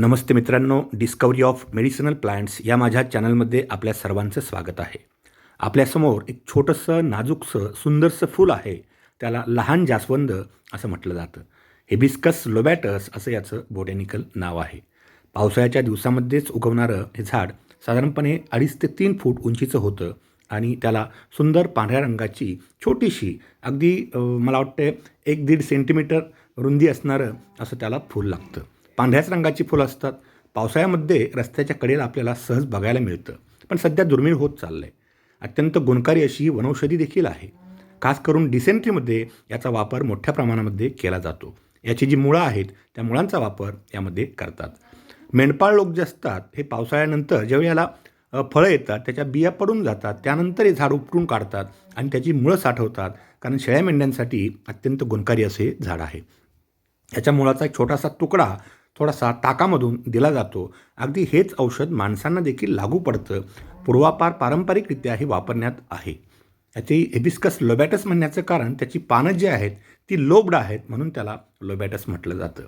नमस्ते मित्रांनो discovery of medicinal plants या माझ्या चॅनलमध्ये आपल्या सर्वांचं स्वागत आहे. आपल्यासमोर एक छोटंसं नाजूकसं सुंदरसं फूल आहे. त्याला लहान जास्वंद असं म्हटलं जातं. हेबिस्कस लोबॅटस असं याचं बोटॅनिकल नाव आहे. पावसाळ्याच्या दिवसामध्येच उगवणारं हे झाड साधारणपणे अडीच ते तीन फूट उंचीचं होतं आणि त्याला सुंदर पांढऱ्या रंगाची छोटीशी अगदी मला वाटते एक दीड सेंटीमीटर रुंदी असणारं असं त्याला फूल लागतं. पांढऱ्याच रंगाची फुलं असतात. पावसाळ्यामध्ये रस्त्याच्या कडेला आपल्याला सहज बघायला मिळतं. पण सध्या दुर्मिळ होत चाललं आहे अत्यंत गुणकारी अशी ही वनौषधी देखील आहे. खास करून डिसेंट्रीमध्ये याचा वापर मोठ्या प्रमाणामध्ये केला जातो. याची जी मुळं आहेत त्या मुळांचा वापर यामध्ये करतात. मेंढपाळ लोक जे असतात हे पावसाळ्यानंतर जेव्हा याला फळं येतात त्याच्या बिया पडून जातात त्यानंतर हे झाड उपटून काढतात आणि त्याची मुळं साठवतात. कारण शेळ्या मेंढ्यांसाठी अत्यंत गुणकारी असे झाड आहे. याच्या मुळाचा एक छोटासा तुकडा थोडासा ताकामधून दिला जातो. अगदी हेच औषध माणसांना देखील लागू पडतं. पूर्वापार पारंपरिकरित्या हे वापरण्यात आहे. याची हिबिस्कस लोबॅटस म्हणण्याचं कारण त्याची पानं जी आहेत ती लोब्ड आहेत म्हणून त्याला लोबॅटस म्हटलं जातं.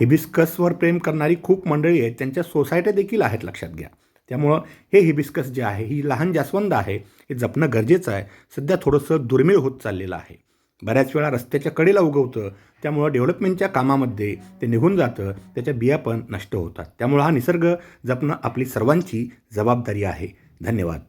हिबिस्कसवर प्रेम करणारी खूप मंडळी आहेत त्यांच्या सोसायट्या देखील आहेत लक्षात घ्या. त्यामुळं हे हिबिस्कस जे आहे ही लहान जास्वंद आहे हे जपणं गरजेचं आहे. सध्या थोडंसं दुर्मिळ होत चाललेलं आहे. बऱ्याच वेळा रस्त्याच्या कडेला उगवतं. त्यामुळं डेव्हलपमेंटच्या कामामध्ये ते निघून जातं. त्याच्या बिया पण नष्ट होतात. त्यामुळं हा निसर्ग जपणं आपली सर्वांची जबाबदारी आहे. धन्यवाद.